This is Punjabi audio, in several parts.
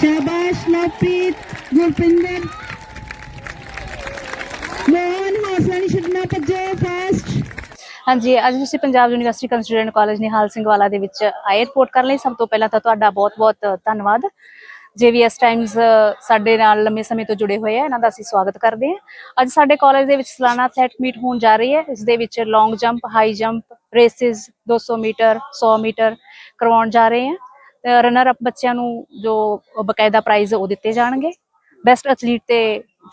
ਸ਼ਾਬਾਸ਼ ਲਵਪ੍ਰੀਤ ਗੁਰਪਿੰਦਰ ਮੋਹਨ ਹੌਸਲਾ ਨਹੀਂ ਛੱਡਣਾ ਫਾਸਟ ਹਾਂਜੀ ਅੱਜ ਤੁਸੀਂ Punjab University constituent college Nihal Singh Wala ਦੇ ਵਿੱਚ ਆਏ ਰਿਪੋਰਟ ਕਰਨ ਲਈ ਸਭ ਤੋਂ ਪਹਿਲਾਂ ਤਾਂ ਤੁਹਾਡਾ ਬਹੁਤ-ਬਹੁਤ ਧੰਨਵਾਦ ਜੇਵੀਐਸ ਟਾਈਮਸ ਸਾਡੇ ਨਾਲ ਲੰਮੇ ਸਮੇਂ ਤੋਂ ਜੁੜੇ ਹੋਏ ਆ ਇਹਨਾਂ ਦਾ ਅਸੀਂ ਸਵਾਗਤ ਕਰਦੇ ਹਾਂ ਅੱਜ ਸਾਡੇ ਕਾਲਜ ਦੇ ਵਿੱਚ ਸਾਲਾਨਾ ਐਥਲੈਟ ਮੀਟ ਹੋਣ ਜਾ ਰਹੀ ਹੈ ਇਸ ਦੇ ਵਿੱਚ long jump high jump races 200 metre 100 metre ਕਰਵਾਉਣ ਜਾ ਰਹੇ ਹਾਂ ਰਨਰ ਅਪ ਬੱਚਿਆਂ ਨੂੰ ਜੋ ਬਕਾਇਦਾ ਪ੍ਰਾਈਜ਼ ਉਹ ਦਿੱਤੇ ਜਾਣਗੇ। ਬੈਸਟ ਐਥਲੀਟ ਤੇ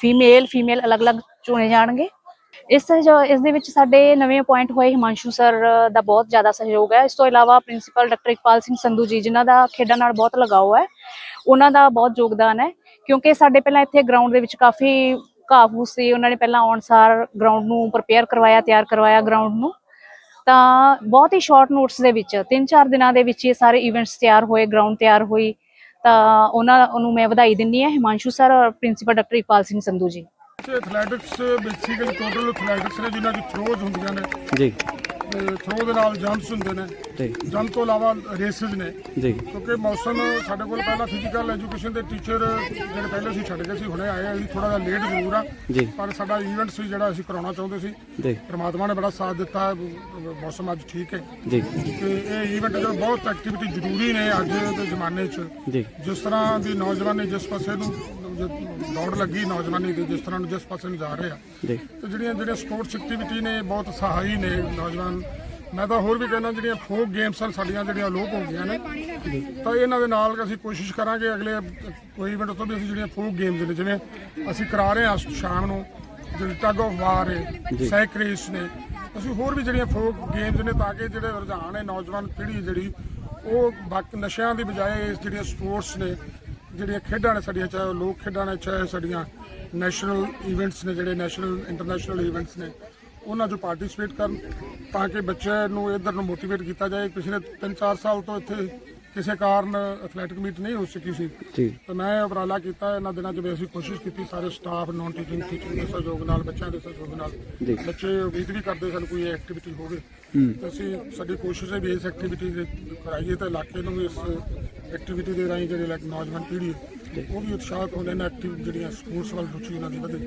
ਫੀਮੇਲ ਫੀਮੇਲ ਅਲੱਗ-ਅਲੱਗ ਚੁਣੇ ਜਾਣਗੇ। ਇਸ ਜੋ ਇਸ ਦੇ ਵਿੱਚ ਸਾਡੇ ਨਵੇਂ ਅਪਾਇੰਟ ਹੋਏ ਹਿਮਾਂਸ਼ੂ ਸਰ ਦਾ ਬਹੁਤ ਜ਼ਿਆਦਾ ਸਹਿਯੋਗ ਹੈ। ਇਸ ਤੋਂ ਇਲਾਵਾ ਪ੍ਰਿੰਸੀਪਲ ਡਾਕਟਰ ਇਕਪਾਲ ਸਿੰਘ ਸੰਧੂ ਜੀ, ਜਿਨ੍ਹਾਂ ਦਾ ਖੇਡਾਂ ਨਾਲ ਬਹੁਤ ਲਗਾਓ ਹੈ, ਉਹਨਾਂ ਦਾ ਬਹੁਤ ਯੋਗਦਾਨ ਹੈ। ਕਿਉਂਕਿ ਸਾਡੇ ਪਹਿਲਾਂ ਇੱਥੇ ਗਰਾਊਂਡ ਦੇ ਵਿੱਚ ਕਾਫੀ ਘਾਹ ਫੂਸ ਸੀ। ਉਹਨਾਂ ਨੇ ਪਹਿਲਾਂ ਆਉਣ ਸਾਰ ਗਰਾਊਂਡ ਨੂੰ ਪ੍ਰਪੇਅਰ ਕਰਵਾਇਆ, ਤਿਆਰ ਕਰਵਾਇਆ ਗਰਾਊਂਡ ਨੂੰ। ਤਾਂ ਬਹੁਤ ਹੀ ਸ਼ਾਰਟ ਨੋਟਸ ਦੇ ਵਿੱਚ 3-4 ਦਿਨਾਂ ਦੇ ਵਿੱਚ ਇਹ ਸਾਰੇ ਇਵੈਂਟਸ ਤਿਆਰ ਹੋਏ ਗਰਾਊਂਡ ਤਿਆਰ ਹੋਈ। ਤਾਂ ਉਹਨਾਂ ਨੂੰ ਮੈਂ ਵਧਾਈ ਦਿੰਦੀ ਹਾਂ ਹਿਮਾਂਸ਼ੂ ਸਰ ਔਰ principal doctor Iqbal Singh Sandhu ji. Athletics basically total athletics ਨੇ ਜਿਨ੍ਹਾਂ ਦੀ ਥਰੋਜ਼ ਹੁੰਦੀਆਂ ਨੇ। ਜੀ। ਥਰੋ ਦੇ ਨਾਲ ਜੰਪਸ ਹੁੰਦੇ ਨੇ। ਜੀ ਜੰਪ ਤੋਂ ਇਲਾਵਾ ਰੇਸਿਸ ਨੇ। ਜੀ। ਕਿਉਂਕਿ ਮੌਸਮ ਸਾਡੇ ਕੋਲ ਪਹਿਲਾਂ ਫਿਜ਼ੀਕਲ ਐਜੂਕੇਸ਼ਨ ਦੇ ਟੀਚਰ ਜਿਹੜੇ ਪਹਿਲੇ ਅਸੀਂ ਛੱਡ ਗਏ ਸੀ ਹੁਣੇ ਆਏ ਆ ਅਸੀਂ ਥੋੜਾ ਜਿਹਾ ਲੇਟ ਜ਼ਰੂਰ ਆ। ਜੀ। ਪਰ ਸਾਡਾ ਇਵੈਂਟ ਸੀ ਜਿਹੜਾ ਅਸੀਂ ਕਰਾਉਣਾ ਚਾਹੁੰਦੇ ਸੀ। ਜੀ। ਪ੍ਰਮਾਤਮਾ ਨੇ ਬੜਾ ਸਾਥ ਦਿੱਤਾ ਮੌਸਮ ਅੱਜ ਠੀਕ ਹੈ। ਜੀ। ਤੇ ਇਹ ਇਵੈਂਟ ਜੋ ਬਹੁਤ ਐਕਟੀਵਿਟੀ ਜ਼ਰੂਰੀ ਨੇ ਅੱਜ ਦੇ ਜ਼ਮਾਨੇ 'ਚ। ਜੀ। ਜਿਸ ਤਰ੍ਹਾਂ ਦੀ ਨੌਜਵਾਨੀ ਜਿਸ ਪਾਸੇ ਨੂੰ ਜ- ਦੌੜ ਲੱਗੀ ਨੌਜਵਾਨੀ ਦੀ ਜਿਸ ਤਰ੍ਹਾਂ ਨੂੰ ਜਿਸ ਪਾਸੇ ਨੂੰ ਜਾ ਰਹੇ ਆ। ਜੀ। ਤੇ ਜਿਹੜੀਆਂ ਜਿਹੜੀਆਂ ਸਪੋਰਟਸ ਐਕਟੀਵਿਟੀ ਨੇ ਬਹੁਤ ਸਹਾਈ ਨੇ ਨੌਜਵਾਨ ਮੈਂ ਤਾਂ ਹੋਰ ਵੀ ਕਹਿੰਦਾ ਜਿਹੜੀਆਂ ਫੋਕ ਗੇਮਸ ਹਨ ਸਾਡੀਆਂ ਜਿਹੜੀਆਂ ਲੋਪ ਹੋ ਗਈਆਂ ਨੇ ਤਾਂ ਇਹਨਾਂ ਦੇ ਨਾਲ ਅਸੀਂ ਕੋਸ਼ਿਸ਼ ਕਰਾਂਗੇ ਅਗਲੇ ਕੋਈ ਇਵੈਂਟ ਤੋਂ ਵੀ ਅਸੀਂ ਜਿਹੜੀਆਂ ਫੋਕ ਗੇਮਸ ਨੇ ਜਿਵੇਂ ਅਸੀਂ ਕਰਾ ਰਹੇ ਹਾਂ ਸ਼ਾਮ ਨੂੰ ਜਿਹੜੀ ਟਗ ਆਫ ਵਾਰ ਹੈ ਸਾਈਕ ਰੇਸ ਨੇ ਅਸੀਂ ਹੋਰ ਵੀ ਜਿਹੜੀਆਂ ਫੋਕ ਗੇਮਸ ਨੇ ਤਾਂ ਕਿ ਜਿਹੜੇ ਰੁਝਾਨ ਹੈ ਨੌਜਵਾਨ ਪੀੜ੍ਹੀ ਜਿਹੜੀ ਉਹ ਬਾਕੀ ਨਸ਼ਿਆਂ ਦੀ ਬਜਾਏ ਇਸ ਜਿਹੜੀਆਂ ਸਪੋਰਟਸ ਨੇ ਜਿਹੜੀਆਂ ਖੇਡਾਂ ਨੇ ਸਾਡੀਆਂ ਚਾਹੇ ਲੋਕ ਖੇਡਾਂ ਨੇ ਚਾਹੇ ਸਾਡੀਆਂ ਨੈਸ਼ਨਲ ਇਵੈਂਟਸ ਨੇ ਜਿਹੜੇ ਨੈਸ਼ਨਲ ਇੰਟਰਨੈਸ਼ਨਲ ਇਵੈਂਟਸ ਨੇ ਉਹਨਾਂ 'ਚ ਪਾਰਟਿਸਿਪੇਟ ਕਰਨ ਤਾਂ ਕਿ ਬੱਚਿਆਂ ਨੂੰ ਇਧਰ ਨੂੰ ਮੋਟੀਵੇਟ ਕੀਤਾ ਜਾਏ। ਪਿਛਲੇ 3-4 ਸਾਲ ਤੋਂ ਇੱਥੇ ਕਿਸੇ ਕਾਰਨ ਐਥਲੈਟਿਕ ਮੀਟ ਨਹੀਂ ਹੋ ਸਕੀ ਸੀ। ਤੇ ਮੈਂ ਉਪਰਾਲਾ ਕੀਤਾ ਇਹਨਾਂ ਦਿਨਾਂ 'ਚ ਵੀ ਅਸੀਂ ਕੋਸ਼ਿਸ਼ ਕੀਤੀ ਸਾਰੇ ਸਟਾਫ ਨਾਨ ਟੀਚਿੰਗ ਟੀਚਿੰਗ ਦੇ ਸਹਿਯੋਗ ਨਾਲ ਬੱਚਿਆਂ ਦੇ ਸਹਿਯੋਗ ਨਾਲ। ਬੱਚੇ ਉਮੀਦ ਵੀ ਕਰਦੇ ਸਨ ਕੋਈ ਐਕਟੀਵਿਟੀ ਹੋਵੇ। ਹੂੰ। ਤੇ ਅਸੀਂ ਸਾਡੀ ਕੋਸ਼ਿਸ਼ ਹੈ ਵੀ ਇਸ ਐਕਟੀਵਿਟੀ ਦੇ ਕਰਾਈਏ ਤੇ ਇਲਾਕੇ ਨੂੰ ਵੀ ਇਸ ਐਕਟੀਵਿਟੀ ਦੇ ਰਾਹੀਂ ਜਿਹੜੇ ਨੌਜਵਾਨ ਪੀੜ੍ਹੀ ਹੈ ਉਹ ਵੀ ਉਤਸ਼ਾਹਤ ਹੋਣੇ ਨੇ ਐਕਟਿਵ ਜਿਹੜੀਆਂ ਸਪੋਰਟਸ ਵੱਲ ਰੁਚੀ ਉਹਨਾਂ ਦੀ ਵਧੇ।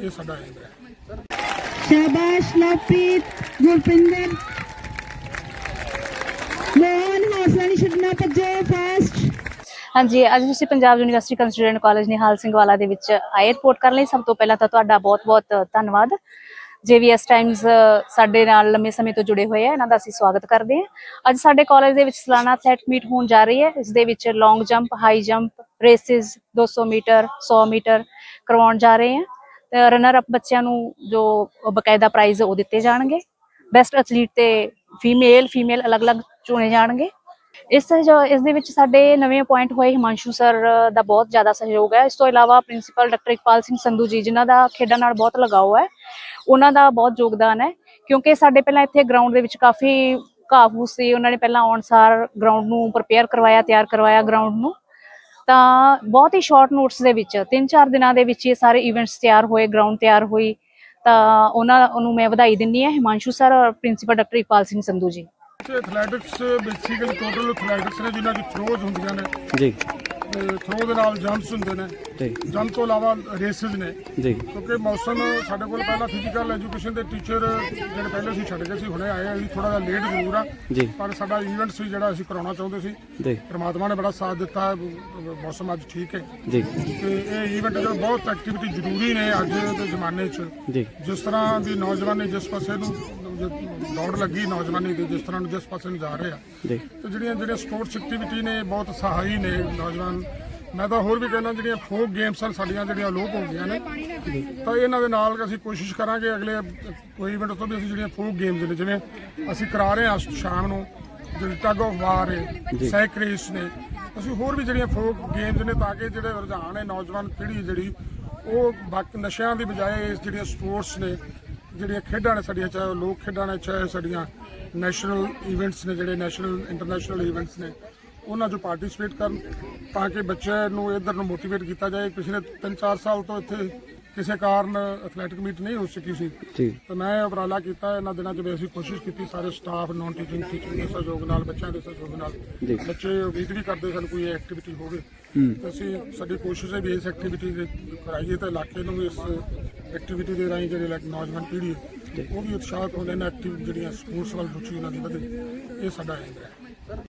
ਇਹ ਸਾਡਾ ਏਮ ਹੈ। ਸ਼ਾਬਾਸ਼ ਲਵਪ੍ਰੀਤ ਗੁਰਪਿੰਦਰ। ਮੋਹਨ ਹੌਸਲਾ ਨਹੀਂ ਛੱਡਣਾ ਫਾਸਟ ਹਾਂਜੀ, ਅੱਜ ਤੁਸੀਂ Punjab University constituent college Nihal Singh Wala ਦੇ ਵਿੱਚ ਆਏ ਰਿਪੋਰਟ ਕਰਨ ਲਈ। ਸਭ ਤੋਂ ਪਹਿਲਾਂ ਤਾਂ ਤੁਹਾਡਾ ਬਹੁਤ-ਬਹੁਤ ਧੰਨਵਾਦ। ਜੇਵੀਐਸ ਟਾਈਮਸ ਸਾਡੇ ਨਾਲ ਲੰਮੇ ਸਮੇਂ ਤੋਂ ਜੁੜੇ ਹੋਏ ਆ, ਇਹਨਾਂ ਦਾ ਅਸੀਂ ਸਵਾਗਤ ਕਰਦੇ ਹਾਂ। ਅੱਜ ਸਾਡੇ ਕਾਲਜ ਦੇ ਵਿੱਚ ਸਾਲਾਨਾ ਐਥਲੈਟ ਮੀਟ ਹੋਣ ਜਾ ਰਹੀ ਹੈ। ਇਸ ਦੇ ਵਿੱਚ long jump high jump races 200 metre 100 metre ਕਰਵਾਉਣ ਜਾ ਰਹੇ ਹਾਂ। ਰਨਰ ਅਪ ਬੱਚਿਆਂ ਨੂੰ ਜੋ ਬਕਾਇਦਾ ਪ੍ਰਾਈਜ਼ ਉਹ ਦਿੱਤੇ ਜਾਣਗੇ। ਬੈਸਟ ਐਥਲੀਟ ਤੇ ਫੀਮੇਲ ਫੀਮੇਲ ਅਲੱਗ-ਅਲੱਗ ਚੁਣੇ ਜਾਣਗੇ। ਇਸ ਜੋ ਇਸ ਦੇ ਵਿੱਚ ਸਾਡੇ ਨਵੇਂ ਅਪਾਇੰਟ ਹੋਏ ਹਿਮਾਂਸ਼ੂ ਸਰ ਦਾ ਬਹੁਤ ਜ਼ਿਆਦਾ ਸਹਿਯੋਗ ਹੈ। ਇਸ ਤੋਂ ਇਲਾਵਾ ਪ੍ਰਿੰਸੀਪਲ ਡਾਕਟਰ ਇਕਪਾਲ ਸਿੰਘ ਸੰਧੂ ਜੀ, ਜਿਨ੍ਹਾਂ ਦਾ ਖੇਡਾਂ ਨਾਲ ਬਹੁਤ ਲਗਾਓ ਹੈ, ਉਹਨਾਂ ਦਾ ਬਹੁਤ ਯੋਗਦਾਨ ਹੈ। ਕਿਉਂਕਿ ਸਾਡੇ ਪਹਿਲਾਂ ਇੱਥੇ ਗਰਾਊਂਡ ਦੇ ਵਿੱਚ ਕਾਫੀ ਘਾਹ ਫੂਸ ਸੀ। ਉਹਨਾਂ ਨੇ ਪਹਿਲਾਂ ਆਉਣ ਸਾਰ ਗਰਾਊਂਡ ਨੂੰ ਪ੍ਰਪੇਅਰ ਕਰਵਾਇਆ, ਤਿਆਰ ਕਰਵਾਇਆ ਗਰਾਊਂਡ ਨੂੰ। ਤਾਂ ਬਹੁਤ ਹੀ ਸ਼ਾਰਟ ਨੋਟਸ ਦੇ ਵਿੱਚ 3-4 ਦਿਨਾਂ ਦੇ ਵਿੱਚ ਇਹ ਸਾਰੇ ਇਵੈਂਟਸ ਤਿਆਰ ਹੋਏ ਗਰਾਊਂਡ ਤਿਆਰ ਹੋਈ। ਤਾਂ ਉਹਨਾਂ ਨੂੰ ਮੈਂ ਵਧਾਈ ਦਿੰਦੀ ਹਾਂ ਹਿਮਾਂਸ਼ੂ ਸਰ ਔਰ principal doctor Iqbal Singh Sandhu ji. Athletics basically total athletics ਨੇ ਜਿਨ੍ਹਾਂ ਦੀ ਥਰੋਜ਼ ਹੁੰਦੀਆਂ ਨੇ। ਜੀ। ਥਰੋ ਦੇ ਨਾਲ ਜੰਪਸ ਹੁੰਦੇ ਨੇ। ਜੀ। ਜੰਪ ਤੋਂ ਇਲਾਵਾ ਰੇਸਿਸ ਨੇ। ਜੀ। ਕਿਉਂਕਿ ਮੌਸਮ ਸਾਡੇ ਕੋਲ ਪਹਿਲਾਂ ਫਿਜ਼ੀਕਲ ਐਜੂਕੇਸ਼ਨ ਦੇ ਟੀਚਰ ਜਿਹੜੇ ਪਹਿਲੇ ਅਸੀਂ ਛੱਡ ਗਏ ਸੀ ਹੁਣੇ ਆਏ ਆ ਅਸੀਂ ਥੋੜਾ ਜਿਹਾ ਲੇਟ ਜ਼ਰੂਰ ਆ। ਜੀ। ਪਰ ਸਾਡਾ ਇਵੈਂਟ ਸੀ ਜਿਹੜਾ ਅਸੀਂ ਕਰਾਉਣਾ ਚਾਹੁੰਦੇ ਸੀ। ਜੀ। ਪ੍ਰਮਾਤਮਾ ਨੇ ਬੜਾ ਸਾਥ ਦਿੱਤਾ ਮੌਸਮ ਅੱਜ ਠੀਕ ਹੈ। ਜੀ। ਤੇ ਇਹ ਇਵੈਂਟ ਜੋ ਬਹੁਤ ਐਕਟੀਵਿਟੀ ਜ਼ਰੂਰੀ ਨੇ ਅੱਜ ਦੇ ਜ਼ਮਾਨੇ 'ਚ। ਜੀ। ਜਿਸ ਤਰ੍ਹਾਂ ਦੀ ਨੌਜਵਾਨੀ ਜਿਸ ਪਾਸੇ ਨੂੰ ਜ- ਦੌੜ ਲੱਗੀ ਨੌਜਵਾਨੀ ਦੀ ਜਿਸ ਤਰ੍ਹਾਂ ਨੂੰ ਜਿਸ ਪਾਸੇ ਨੂੰ ਜਾ ਰਹੇ ਆ। ਜੀ। ਤੇ ਜਿਹੜੀਆਂ ਜਿਹੜੀਆਂ ਸਪੋਰਟਸ ਐਕਟੀਵਿਟੀ ਨੇ ਬਹੁਤ ਸਹਾਈ ਨੇ ਨੌਜਵਾਨ ਮੈਂ ਤਾਂ ਹੋਰ ਵੀ ਕਹਿੰਦਾ ਜਿਹੜੀਆਂ ਫੋਕ ਗੇਮਸ ਹਨ ਸਾਡੀਆਂ ਜਿਹੜੀਆਂ ਲੋਪ ਹੋ ਗਈਆਂ ਨੇ ਤਾਂ ਇਹਨਾਂ ਦੇ ਨਾਲ ਅਸੀਂ ਕੋਸ਼ਿਸ਼ ਕਰਾਂਗੇ ਅਗਲੇ ਕੋਈ ਇਵੈਂਟ ਤੋਂ ਵੀ ਅਸੀਂ ਜਿਹੜੀਆਂ ਫੋਕ ਗੇਮਸ ਨੇ ਜਿਵੇਂ ਅਸੀਂ ਕਰਾ ਰਹੇ ਹਾਂ ਸ਼ਾਮ ਨੂੰ ਜਿਹੜੀ ਟਗ ਆਫ ਵਾਰ ਹੈ ਸਾਈਕ ਰੇਸ ਨੇ ਅਸੀਂ ਹੋਰ ਵੀ ਜਿਹੜੀਆਂ ਫੋਕ ਗੇਮਸ ਨੇ ਤਾਂ ਕਿ ਜਿਹੜੇ ਰੁਝਾਨ ਹੈ ਨੌਜਵਾਨ ਪੀੜ੍ਹੀ ਜਿਹੜੀ ਉਹ ਬਾਕੀ ਨਸ਼ਿਆਂ ਦੀ ਬਜਾਏ ਇਸ ਜਿਹੜੀਆਂ ਸਪੋਰਟਸ ਨੇ ਜਿਹੜੀਆਂ ਖੇਡਾਂ ਨੇ ਸਾਡੀਆਂ ਚਾਹੇ ਲੋਕ ਖੇਡਾਂ ਨੇ ਚਾਹੇ ਸਾਡੀਆਂ ਨੈਸ਼ਨਲ ਇਵੈਂਟਸ ਨੇ ਜਿਹੜੇ ਨੈਸ਼ਨਲ ਇੰਟਰਨੈਸ਼ਨਲ ਇਵੈਂਟਸ ਨੇ ਉਹਨਾਂ 'ਚ ਪਾਰਟਿਸਿਪੇਟ ਕਰਨ ਤਾਂ ਕਿ ਬੱਚਿਆਂ ਨੂੰ ਇਧਰ ਨੂੰ ਮੋਟੀਵੇਟ ਕੀਤਾ ਜਾਏ। ਪਿਛਲੇ 3-4 ਸਾਲ ਤੋਂ ਇੱਥੇ ਕਿਸੇ ਕਾਰਨ ਐਥਲੈਟਿਕ ਮੀਟ ਨਹੀਂ ਹੋ ਸਕੀ ਸੀ। ਤੇ ਮੈਂ ਉਪਰਾਲਾ ਕੀਤਾ ਇਹਨਾਂ ਦਿਨਾਂ 'ਚ ਵੀ ਅਸੀਂ ਕੋਸ਼ਿਸ਼ ਕੀਤੀ ਸਾਰੇ ਸਟਾਫ ਨਾਨ ਟੀਚਿੰਗ ਟੀਚਿੰਗ ਦੇ ਸਹਿਯੋਗ ਨਾਲ ਬੱਚਿਆਂ ਦੇ ਸਹਿਯੋਗ ਨਾਲ। ਬੱਚੇ ਉਮੀਦ ਵੀ ਕਰਦੇ ਸਨ ਕੋਈ ਐਕਟੀਵਿਟੀ ਹੋਵੇ। ਤੇ ਅਸੀਂ ਸਾਡੀ ਕੋਸ਼ਿਸ਼ ਹੈ ਵੀ ਇਸ ਐਕਟੀਵਿਟੀ ਦੇ ਕਰਾਈਏ ਤੇ ਇਲਾਕੇ ਨੂੰ ਵੀ ਇਸ ਐਕਟੀਵਿਟੀ ਦੇ ਰਾਹੀਂ ਜਿਹੜੇ ਨੌਜਵਾਨ ਪੀੜ੍ਹੀ ਹੈ, ਉਹ ਵੀ ਉਤਸ਼ਾਹਤ ਹੋਣੇ ਨੇ ਐਕਟਿਵ ਜਿਹੜੀਆਂ ਸਪੋਰਟਸ ਵੱਲ ਰੁਚੀ ਉਹਨਾਂ ਦੀ ਵਧੇ। ਇਹ ਸਾਡਾ ਐਮ ਹੈ।